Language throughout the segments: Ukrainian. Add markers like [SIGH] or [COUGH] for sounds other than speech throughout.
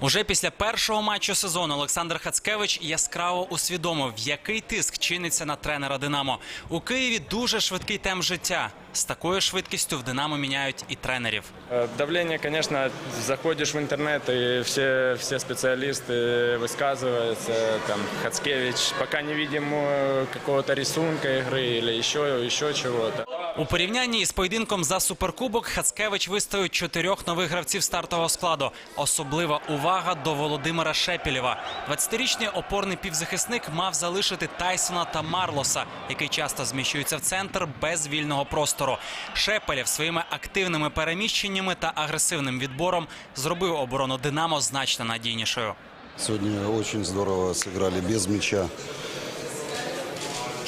Уже після першого матчу сезону Олександр Хацкевич яскраво усвідомив, який тиск чиниться на тренера Динамо. У Києві дуже швидкий темп життя. З такою швидкістю в Динамо міняють і тренерів. Э, Давление, конечно, заходишь в интернет, и все, все специалисты высказываются, там, Хацкевич, пока не видим э, какого-то рисунка игры или еще, еще чего-то. У порівнянні із поєдинком за суперкубок Хацкевич виставив чотирьох нових гравців стартового складу. Особлива увага до Володимира Шепілєва. 20-річний опорний півзахисник мав залишити Тайсона та Марлоса, який часто зміщується в центр без вільного простору. Шепелєв своїми активними переміщеннями та агресивним відбором зробив оборону Динамо значно надійнішою. Сегодня очень здорово сыграли без мяча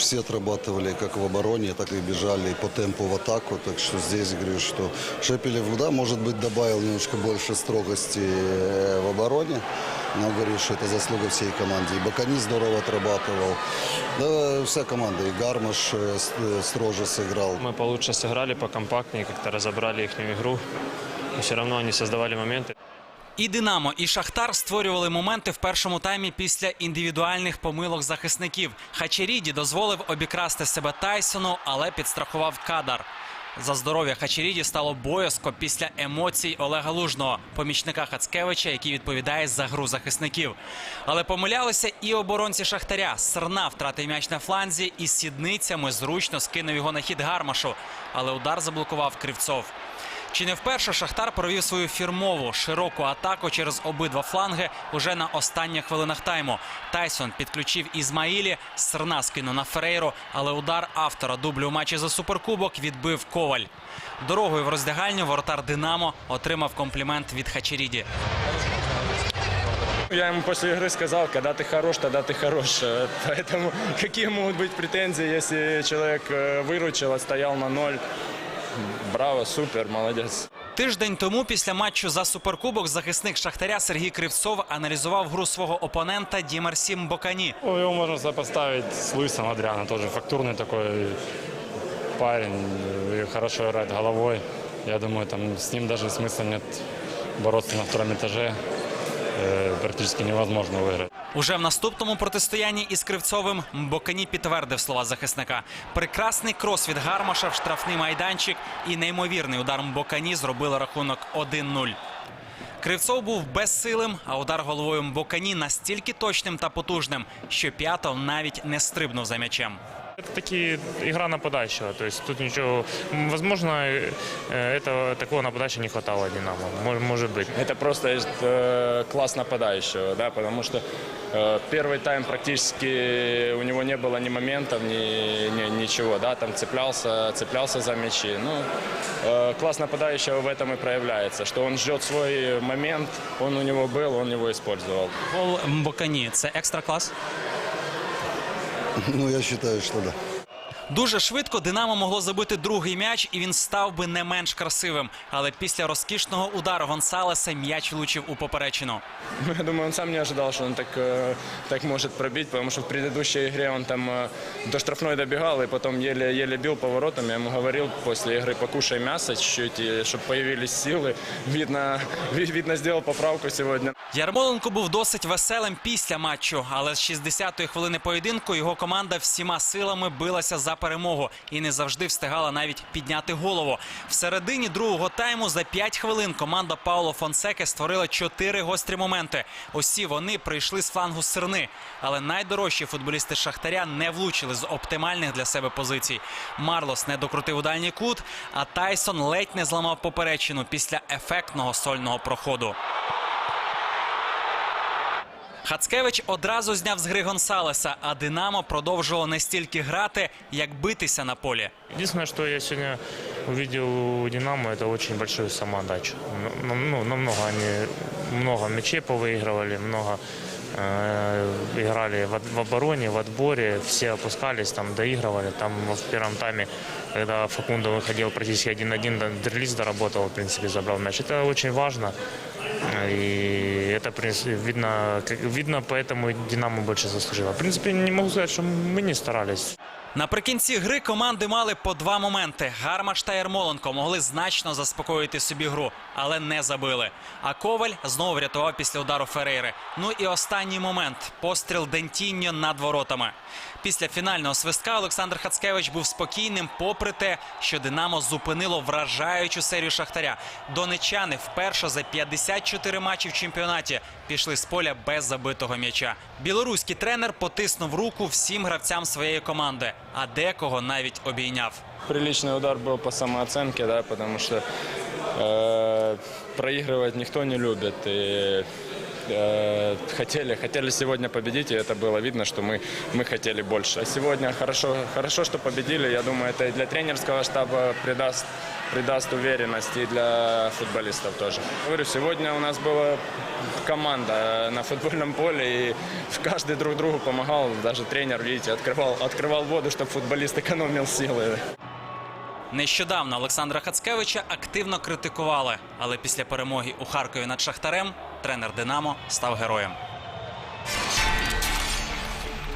Все отрабатывали как в обороне, так и бежали по темпу в атаку. Так что здесь говорю, что Шепелев, да, может быть, добавил немножко больше строгости э, в обороне. Но говорю, что это заслуга всей команды. И Бакани здорово отрабатывал. Да, вся команда. И Гармаш э, с- э, строже сыграл. Мы получше сыграли, покомпактнее, как-то разобрали их игру. Но все равно они создавали моменты. І Динамо, і Шахтар створювали моменти в першому таймі після індивідуальних помилок захисників. Хачеріді дозволив обікрасти себе Тайсону, але підстрахував Кадар. За здоров'я Хачеріді стало боязко після емоцій Олега Лужного, помічника Хацкевича, який відповідає за гру захисників. Але помилялися і оборонці Шахтаря. Серна втратив м'яч на фланзі і сідницями зручно скинув його на хід Гармашу. Але удар заблокував Кривцов. Чи не вперше Шахтар провів свою фірмову широку атаку через обидва фланги уже на останніх хвилинах тайму. Тайсон підключив Ізмаїлі, Серна скинув на Ферейру, але удар автора дублю у матчі за суперкубок відбив Коваль. Дорогою в роздягальню воротар Динамо отримав комплімент від Хачеріді. Я ему после игры сказал, когда ты хорош, тогда ты хорош. Э, [LAUGHS] Поэтому какие могут быть претензии, если человек э, выручил, отстоял на ноль. Браво, супер, молодец. Тиждень тому після матчу за суперкубок захисник Шахтаря Сергій Кривцов аналізував гру свого опонента Дімарсім Бокані. Ну, Его можно сопоставить с Луисом Адриано, тоже фактурный такой парень, и хорошо играет головой. Я думаю, там с ним даже смысла нет бороться на втором этаже. Э, Практически невозможно выиграть. Уже в наступному протистоянні із Кривцовим Бокані підтвердив слова захисника. Прекрасний крос від Гармаша в штрафний майданчик і неймовірний удар Бокані зробили рахунок 1-0. Кривцов був безсилим, а удар головою Бокані настільки точним та потужним, що п'ятов навіть не стрибнув за м'ячем. Это таки игра нападающего. То есть тут ничего... м, Возможно, э, этого, такого нападающего не хватало Динамо. Может, может быть. Это просто э, класс нападающего, да, потому что э, первый тайм практически у него не было ни моментов, ни, ни- ничего, да, там цеплялся, цеплялся за мячи. Ну, э, класс нападающего в этом и проявляется, что он ждет свой момент, он у него был, он его использовал. Гол Бокані це екстра клас. Ну, я считаю, что да. Дуже швидко Динамо могло забити другий м'яч, і він став би не менш красивим. Але після розкішного удару Гонсалеса м'яч влучив у поперечину. Ну, Я думаю, он сам не ожидал, что он так, э, так может пробить, потому что в предыдущей игре он там э, до штрафной добегал и потом еле-еле бил поворотом. Я ему говорил после игры, покушай мясо чуть-чуть, чтобы появились силы. Видно, ви- видно, сделал поправку сегодня. Ярмоленко був досить веселим після матчу, але з 60-ї хвилини поєдинку його команда всіма силами билася за перемогу і не завжди встигала навіть підняти голову. В середині другого тайму за 5 хвилин команда Пауло Фонсеке створила 4 гострі моменти. Усі вони прийшли з флангу Сирни, але найдорожчі футболісти Шахтаря не влучили з оптимальних для себе позицій. Марлос не докрутив у дальній кут, а Тайсон ледь не зламав поперечину після ефектного сольного проходу. Хацкевич одразу зняв з гри Гонсалеса, а Динамо продовжувало не стільки грати, як битися на полі. Единственное, что я сегодня увидел у Динамо, это очень большую самоотдачу. Ну, ну, намного они много мячей повыигрывали, много э, играли в, от- в обороне, в отборе, все опускались, там доигрывали. Там в первом тайме, когда Факундо выходил практически один-один, да, Дерлиз доработал, в принципе, забрал мяч. Это очень важно. И это, в принципе, видно, как- видно, поэтому Динамо больше заслужило. В принципе, не могу сказать, что мы не старались. Наприкінці гри команди мали по два моменти. Гармаш та Ярмоленко могли значно заспокоїти собі гру, але не забили. А Коваль знову врятував після удару Ферейри. Ну і останній момент постріл Дентіньо над воротами. Після фінального свистка Олександр Хацкевич був спокійним, попри те, що Динамо зупинило вражаючу серію Шахтаря. Донечани вперше за 54 матчі в чемпіонаті пішли з поля без забитого м'яча. Білоруський тренер потиснув руку всім гравцям своєї команди, а декого навіть обійняв. Приличный удар был по самооценке, да, потому что э, проигрывать никто не любит. И э, хотели, хотели сегодня победить, и это было видно, что мы, мы хотели больше. А сегодня хорошо, хорошо, что победили. Я думаю, это и для тренерского штаба придаст, придаст уверенность, и для футболистов тоже. Говорю, сегодня у нас была команда на футбольном поле, и каждый друг другу помогал. Даже тренер, видите, открывал, открывал воду, чтобы футболист экономил силы. Нещодавно Олександра Хацкевича активно критикували, але після перемоги у Харкові над Шахтарем тренер Динамо став героєм.